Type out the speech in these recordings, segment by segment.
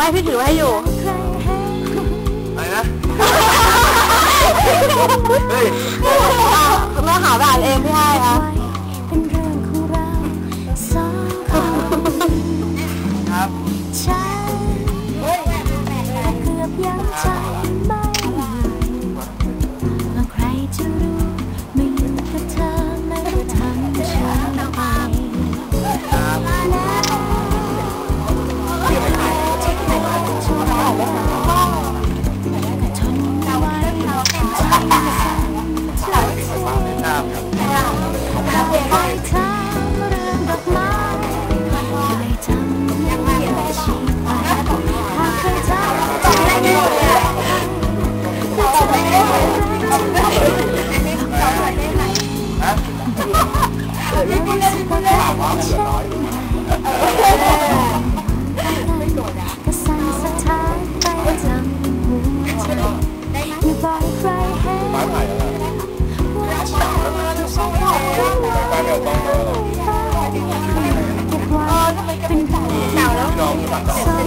ไม่พี่ถือไว้ให้อยู่อะไรนะ เฮ้ย เราหาแบบเองพี่ให้อะ ถามว่ามันเหลืน้อยหรืไม่โกรธอะก็สั่งสะท้านไปจำหัวอย่าบอกใครให้ว่าฉันจะชอบเขาเป็นแบบส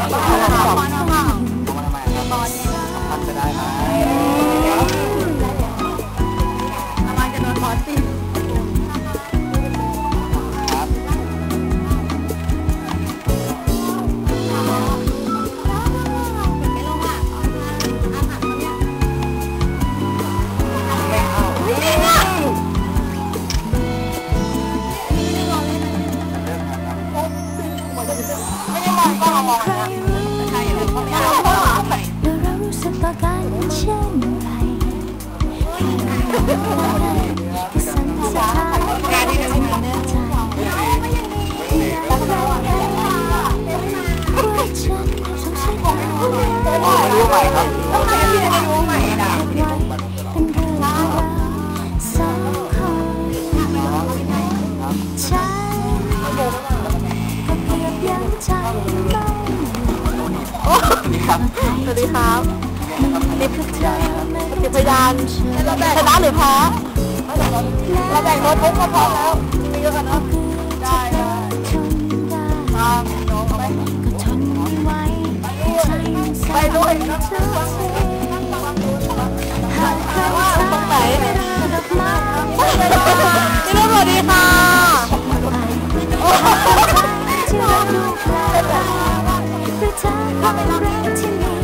好了。 สวัสดีครับ สวัสดีครับลิฟต์ เก็บพยานเราแบ่งชนะหรือแพ้เราแบ่งรถพกก็พอแล้วมีเยอะกันเนาะได้ได้ตาน้ไปด้วยว่าตรงไหนพี่นุ่นสวัสดีค่ะถ้าไป็นรักที่มี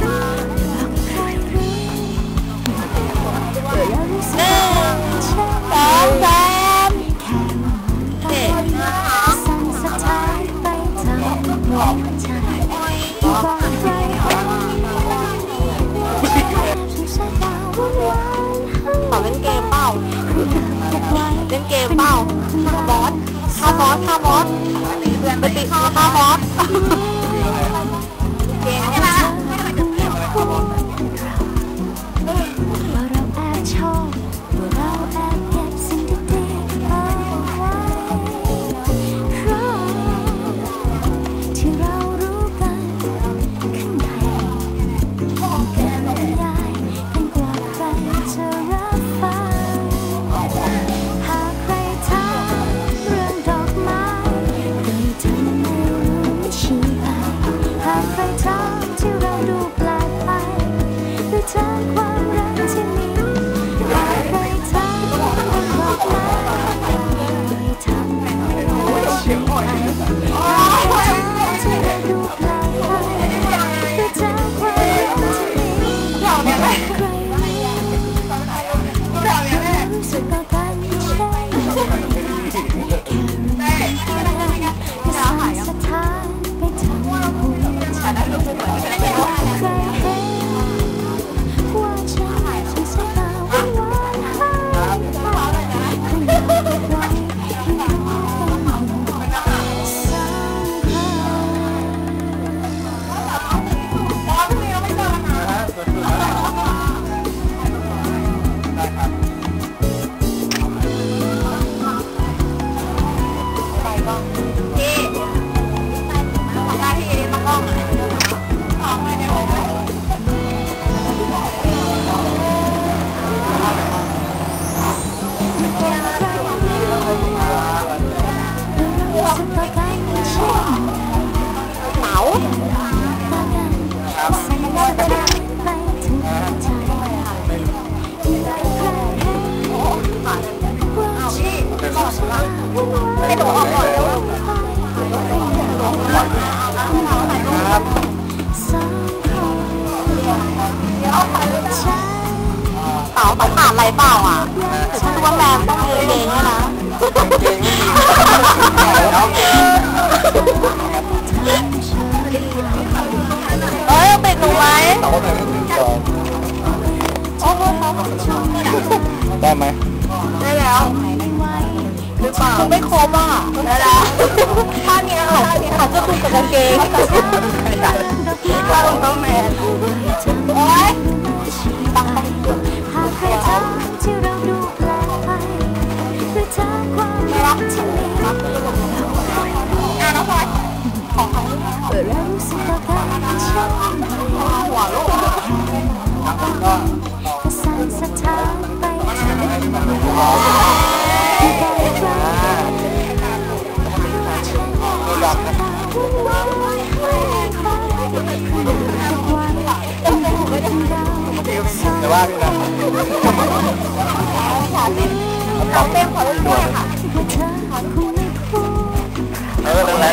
พ่อมดตีเพื่อนไปตีพ่อมด Hey. เขาขาดอะไรเปล่าอะฉันว่าแมวต้องเกงด้วยนะเกงยเอ้ปิดหนูไหมโอ้โหได้ไหมได้แล้วหรือเปล่าไม่ครบอะได้แล้วท่านี้เขาเขาจะคุยกับกางเกงเข้าต้องแมนโอ้ย แต่ว่าพี่นะขอเต้นขอเต้นขอเล่นด้วยค่ะเออนั่นแหละ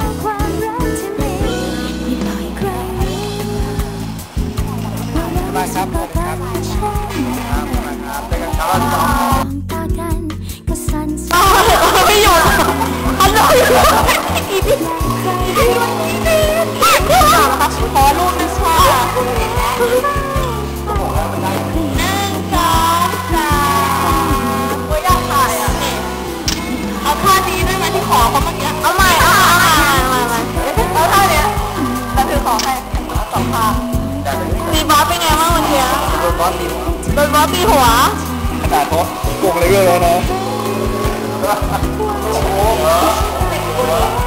ีบอสเป็นไงบ้างวันนี้โดนบอสตีโดนบอสตีหัวขนาดเขาโกงเลยเลยนะโอ้โห